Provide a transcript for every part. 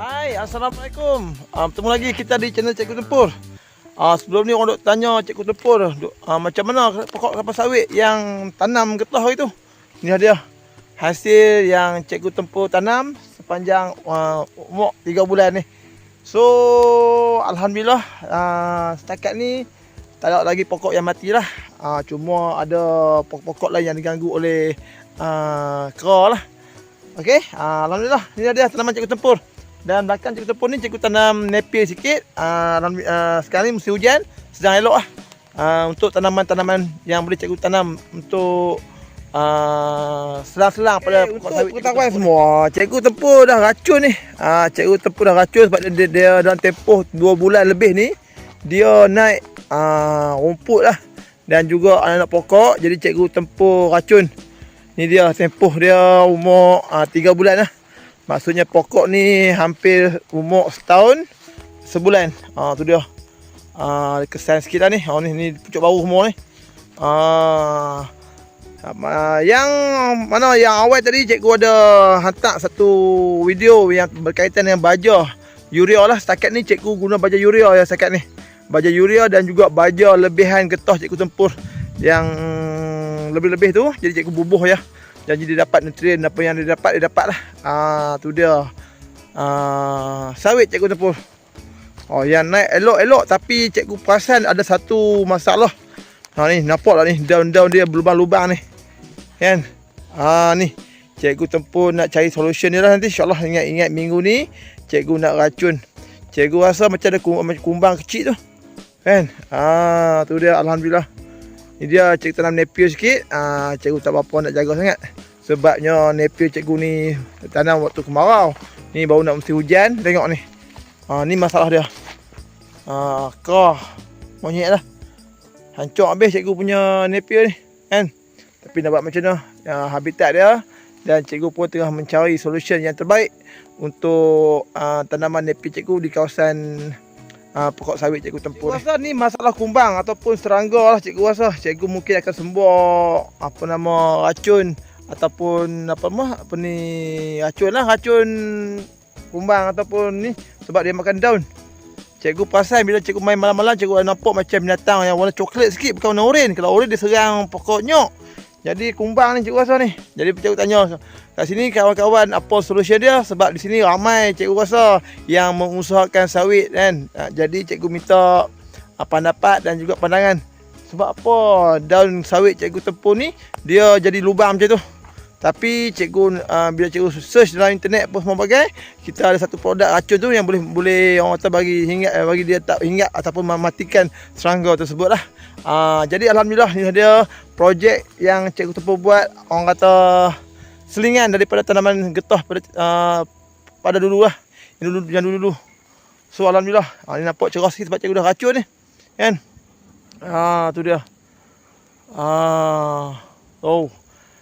Hai, Assalamualaikum. Uh, bertemu lagi kita di channel Cikgu Tempur. Uh, sebelum ni orang duk tanya Cikgu Tempur, duk, uh, macam mana pokok kelapa sawit yang tanam getah itu. Ni dia. Hasil yang Cikgu Tempur tanam sepanjang uh, umur 3 bulan ni. So, Alhamdulillah uh, setakat ni tak ada lagi pokok yang mati lah. Uh, cuma ada pokok-pokok lain yang diganggu oleh uh, kera lah. Okey, uh, Alhamdulillah. Ini dia tanaman Cikgu Tempur. Dan belakang cikgu tepun ni cikgu tanam napier sikit. Uh, uh, sekarang ni musim hujan, sedang elok lah. Uh, untuk tanaman-tanaman yang boleh cikgu tanam untuk uh, selang-selang pada Eh, pokok untuk sawit. pengetahuan cikgu semua, cikgu tempur dah racun ni. Uh, cikgu tempur dah racun sebab dia, dia, dia dalam tempoh 2 bulan lebih ni, dia naik uh, rumput lah. Dan juga anak-anak pokok, jadi cikgu tempur racun. Ni dia tempoh dia umur uh, 3 bulan lah. Maksudnya pokok ni hampir umur setahun sebulan. Ah tu dia. Ah kesan sikit lah ni. Oh ni ni pucuk baru semua ni. Ah ah, yang mana yang awal tadi cikgu ada hantar satu video yang berkaitan dengan baja urea lah. Setakat ni cikgu guna baja urea ya setakat ni. Baja urea dan juga baja lebihan getah cikgu tempur yang lebih-lebih tu jadi cikgu bubuh ya. Janji dia dapat nutrien apa yang dia dapat dia dapat lah. Ah tu dia. Ah sawit cikgu tempur. Oh yang naik elok-elok tapi cikgu perasan ada satu masalah. Ha ni nampak lah ni daun-daun dia berlubang-lubang ni. Kan? Ha ni cikgu tempur nak cari solution ni lah nanti insyaallah ingat-ingat minggu ni cikgu nak racun. Cikgu rasa macam ada kumbang kecil tu. Kan? Ah tu dia alhamdulillah. Ni dia cikgu tanam napier sikit. Ah cikgu tak apa nak jaga sangat. Sebabnya napier cikgu ni tanam waktu kemarau. Ni baru nak mesti hujan. Tengok ni. Ah ni masalah dia. Ah kah monyet lah. Hancur habis cikgu punya napier ni. Kan? Tapi nak buat macam mana? Ya, habitat dia dan cikgu pun tengah mencari solution yang terbaik untuk uh, tanaman napier cikgu di kawasan uh, pokok sawit cikgu tempur. Cikgu rasa ni masalah kumbang ataupun serangga lah cikgu rasa. Cikgu mungkin akan sembuh apa nama racun ataupun apa mah apa ni racun lah racun kumbang ataupun ni sebab dia makan daun. Cikgu perasan bila cikgu main malam-malam cikgu nampak macam binatang yang warna coklat sikit bukan warna oren. Kalau oren dia serang pokok nyok. Jadi kumbang ni cikgu rasa ni. Jadi cikgu tanya kat sini kawan-kawan apa solution dia sebab di sini ramai cikgu rasa yang mengusahakan sawit kan. Ha, jadi cikgu minta ha, pendapat dan juga pandangan. Sebab apa daun sawit cikgu tempur ni dia jadi lubang macam tu. Tapi cikgu uh, bila cikgu search dalam internet apa semua bagai, kita ada satu produk racun tu yang boleh boleh orang kata bagi hingat eh, bagi dia tak hingat ataupun mematikan serangga tersebut lah. Uh, jadi alhamdulillah ni dia projek yang cikgu Tepu buat orang kata selingan daripada tanaman getah pada uh, pada dulu lah. Yang dulu yang dulu. So alhamdulillah. Uh, ni nampak cerah sikit sebab cikgu dah racun ni. Kan? Ah tu dia. Ah. Oh.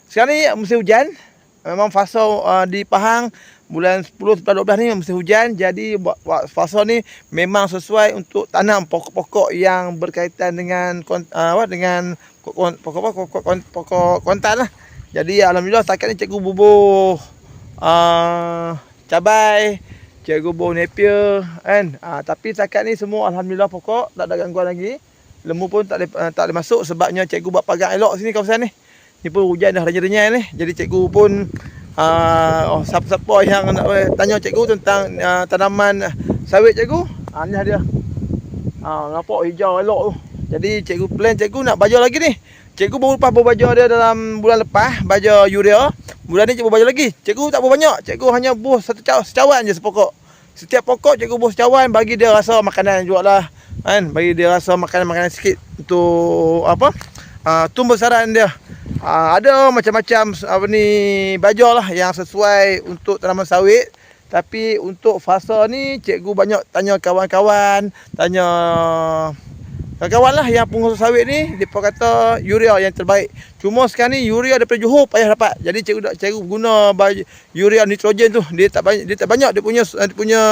Sekarang ni musim hujan. Memang fasa uh, di Pahang bulan 10 sampai 12 ni musim hujan. Jadi fasa ni memang sesuai untuk tanam pokok-pokok yang berkaitan dengan uh, apa dengan pokok pokok pokok, kontan lah. Jadi alhamdulillah setakat ni cikgu bubuh uh, cabai, cikgu bubuh napier kan. Uh, tapi setakat ni semua alhamdulillah pokok tak ada gangguan lagi. Lembu pun tak boleh uh, tak boleh masuk sebabnya cikgu buat pagar elok sini kawasan ni. Ni pun hujan dah renyai-renyai ni. Jadi cikgu pun uh, oh, siapa-siapa yang nak uh, tanya cikgu tentang uh, tanaman sawit cikgu, ah ni dia. Ah nampak hijau elok tu. Jadi cikgu plan cikgu nak baja lagi ni. Cikgu baru lepas baja dia dalam bulan lepas, baja urea. Bulan ni cikgu baja lagi. Cikgu tak banyak. Cikgu hanya buah satu caw, secawan je sepokok. Setiap pokok cikgu buah secawan bagi dia rasa makanan jugalah. Kan? Bagi dia rasa makanan-makanan sikit untuk apa? Uh, tumbuh saran dia. Uh, ada macam-macam apa ni baja lah yang sesuai untuk tanaman sawit. Tapi untuk fasa ni cikgu banyak tanya kawan-kawan, tanya kawan-kawan lah yang pengusaha sawit ni dia kata urea yang terbaik. Cuma sekarang ni urea daripada Johor payah dapat. Jadi cikgu nak cikgu guna baju urea nitrogen tu dia tak banyak dia tak banyak dia punya dia punya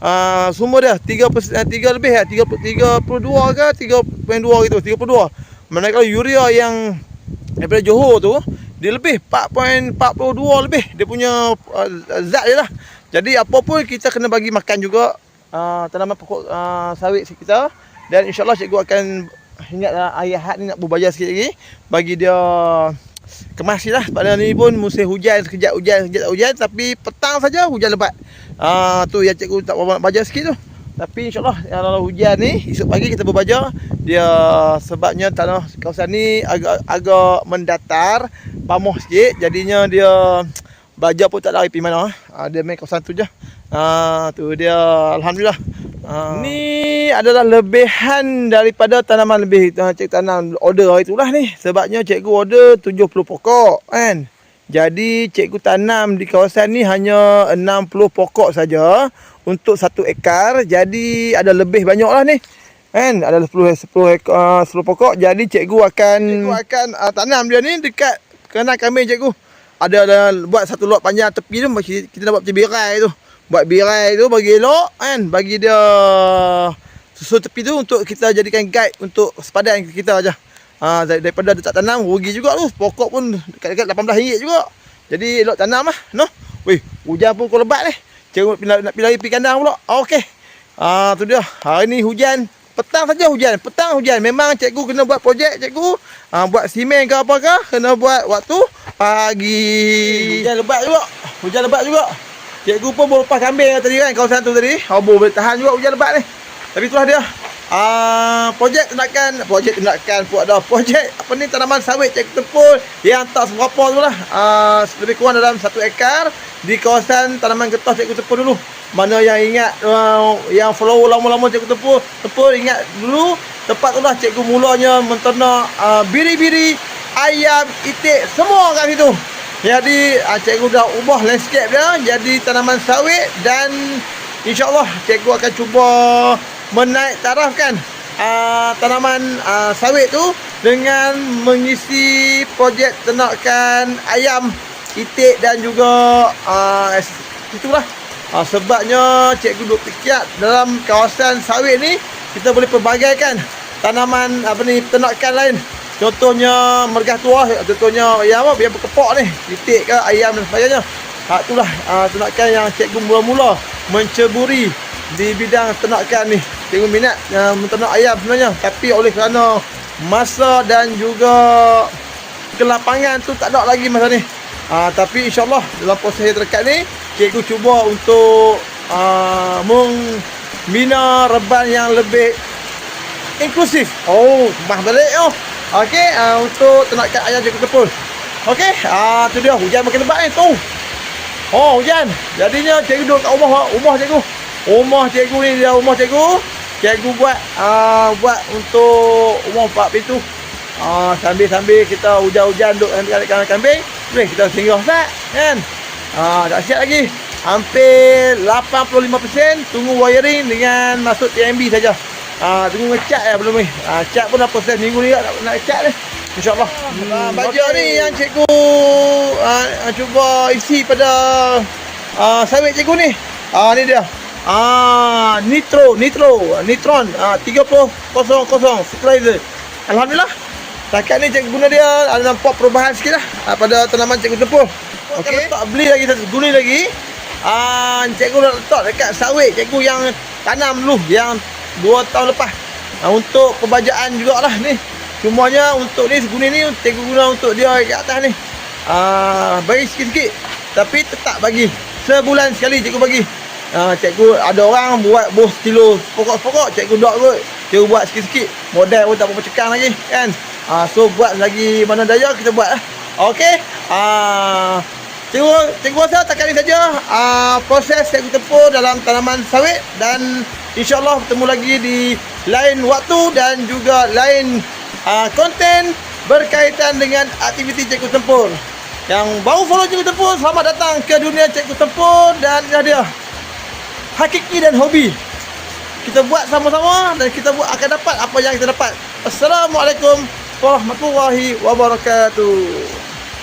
uh, sumber dia 3 3 lebih ya 3 32 ke 3.2 gitu 32. Manakala urea yang daripada Johor tu dia lebih 4.42 lebih. Dia punya uh, zat dia lah. Jadi apa pun kita kena bagi makan juga uh, tanaman pokok uh, sawit kita dan insyaallah cikgu akan ingat uh, ayah had ni nak berbayar sikit lagi. Bagi dia kemas lah. Pada ni pun musim hujan sekejap hujan sekejap hujan. Tapi petang saja hujan lebat. Uh, tu yang cikgu tak nak bajar sikit tu. Tapi insyaAllah kalau hujan ni esok pagi kita berbajar. Dia sebabnya tanah kawasan ni agak agak mendatar pamoh sikit. Jadinya dia baja pun tak lari pergi mana. Ha, dia main kawasan tu je. Ha, tu dia alhamdulillah. Ha. ni adalah lebihan daripada tanaman lebih. Cikgu tanam order hari itulah ni. Sebabnya cikgu order 70 pokok kan jadi cikgu tanam di kawasan ni hanya 60 pokok saja untuk satu ekar. Jadi ada lebih banyak lah ni. Kan? Ada 10 10 ekar, uh, 10 pokok. Jadi cikgu akan cikgu akan uh, tanam dia ni dekat kena kambing cikgu. Ada, ada buat satu lot panjang tepi tu kita nak buat macam birai tu. Buat birai tu bagi elok kan? Bagi dia susun tepi tu untuk kita jadikan guide untuk sepadan kita aja. Ha, daripada dia tak tanam rugi juga tu pokok pun dekat-dekat RM18 juga jadi elok tanam lah no weh hujan pun kau lebat ni Cikgu nak pergi lari pergi kandang pula. Okey. Ah tu dia. Hari ni hujan. Petang saja hujan. Petang hujan. Memang cikgu kena buat projek cikgu. Ah buat simen ke apa ke, kena buat waktu pagi. Hujan lebat juga. Hujan lebat juga. Cikgu pun baru lepas kambing tadi kan kawasan tu tadi. Oh boleh tahan juga hujan lebat ni. Tapi itulah dia. Ah, projek tindakan, projek tindakan buat dah projek apa ni tanaman sawit cek tepul yang tak seberapa tu lah. Ah, lebih kurang dalam satu ekar di kawasan tanaman getah cikgu tepul dulu. Mana yang ingat uh, yang follow lama-lama cikgu tepul, tepul ingat dulu tempat tu lah cikgu mulanya menternak uh, biri-biri, ayam, itik semua kat situ. Jadi uh, cikgu dah ubah landscape dia jadi tanaman sawit dan insyaallah cikgu akan cuba menaik tarafkan uh, tanaman uh, sawit tu dengan mengisi projek ternakan ayam, itik dan juga uh, itulah. Uh, sebabnya cikgu duk fikir dalam kawasan sawit ni kita boleh pelbagaikan tanaman apa ni ternakan lain. Contohnya mergah tua, contohnya yang apa yang berkepok ni, itik ke ayam dan sebagainya. Ha itulah uh, ternakan yang cikgu mula-mula menceburi di bidang ternakan ni. Cikgu minat uh, menternak ayam sebenarnya. Tapi oleh kerana masa dan juga kelapangan tu tak ada lagi masa ni. Uh, tapi insyaAllah dalam proses yang terdekat ni, cikgu cuba untuk uh, membina reban yang lebih inklusif. Oh, mah balik oh. Okey, uh, untuk ternakan ayam cikgu tepul. Okey, ah uh, tu dia hujan makin lebat ni tu. Oh, hujan. Jadinya cikgu duduk kat rumah, rumah cikgu. Rumah cikgu ni dia rumah cikgu. Cikgu buat uh, buat untuk rumah empat pintu. Uh, sambil-sambil kita hujan-hujan duduk dekat kandang kambing. Boleh kita singgah tak? Kan? Uh, tak siap lagi. Hampir 85% tunggu wiring dengan masuk TMB saja. Ah uh, tunggu ngecat ya belum ni. Ah uh, cat pun dah proses minggu ni nak nak cat ni. InsyaAllah. Hmm, uh, baju okay. ni yang cikgu uh, cuba isi pada uh, sawit cikgu ni. Ah uh, ni dia. Ah, nitro, nitro, nitron, ah 3000 fertilizer. Alhamdulillah. Takat ni cikgu guna dia ada nampak perubahan sikit lah ah, pada tanaman cikgu tepul. Okey. Tak beli lagi satu guna lagi. Ah, cikgu nak letak dekat sawit cikgu yang tanam dulu yang 2 tahun lepas. Ah, untuk pembajaan jugalah ni. Cumanya untuk ni guna ni cikgu guna untuk dia kat atas ni. Ah, bagi sikit-sikit. Tapi tetap bagi. Sebulan sekali cikgu bagi. Ha, cikgu ada orang buat bos kilo pokok-pokok cikgu dok kot. Cikgu buat sikit-sikit. Modal pun tak berapa cekang lagi kan. Ha, so buat lagi mana daya kita buat lah. Okey. Ha, cikgu cikgu rasa tak kali saja ha, proses cikgu tempuh dalam tanaman sawit dan insyaallah bertemu lagi di lain waktu dan juga lain ha, konten berkaitan dengan aktiviti cikgu tempur. Yang baru follow cikgu tempur, selamat datang ke dunia cikgu tempur dan inilah dia hakiki dan hobi. Kita buat sama-sama dan kita buat akan dapat apa yang kita dapat. Assalamualaikum warahmatullahi wabarakatuh.